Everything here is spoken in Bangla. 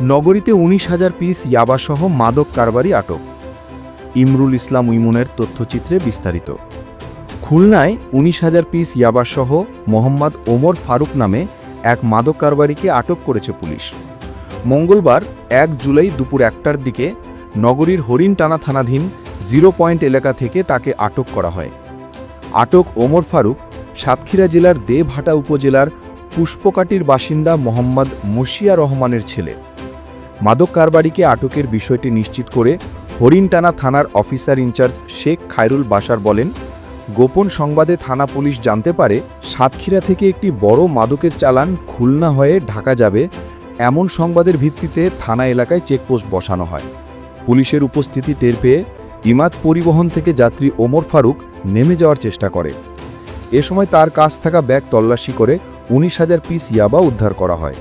নগরীতে উনিশ হাজার পিস ইয়াবাসহ মাদক কারবারি আটক। ইমরুল ইসলাম উইমুনের তথ্যচিত্রে বিস্তারিত। খুলনায় উনিশ হাজার পিস ইয়াবাসহ মোহাম্মদ ওমর ফারুক নামে এক মাদক কারবারিকে আটক করেছে পুলিশ। মঙ্গলবার এক জুলাই দুপুর একটার দিকে নগরীর হরিণটানা থানাধীন জিরো পয়েন্ট এলাকা থেকে তাকে আটক করা হয়। আটক ওমর ফারুক সাতক্ষীরা জেলার দেবহাটা উপজেলার পুষ্পকাটির বাসিন্দা মোহাম্মদ মুশিয়া রহমানের ছেলে। মাদক কারবারিকে আটকের বিষয়টি নিশ্চিত করে হরিণটানা থানার officer in charge Sheikh Khairul Bashar বলেন, গোপন সংবাদে থানা পুলিশ জানতে পারে সাতক্ষীরা থেকে একটি বড় মাদকের চালান খুলনা হয়ে ঢাকা যাবে। এমন সংবাদের ভিত্তিতে থানা এলাকায় চেকপোস্ট বসানো হয়। পুলিশের উপস্থিতি টের পেয়ে ইমাদ পরিবহন থেকে যাত্রী ওমর ফারুক নেমে যাওয়ার চেষ্টা করে। এ সময় তার কাছ থাকা ব্যাগ তল্লাশি করে উনিশ হাজার পিস ইয়াবা উদ্ধার করা হয়।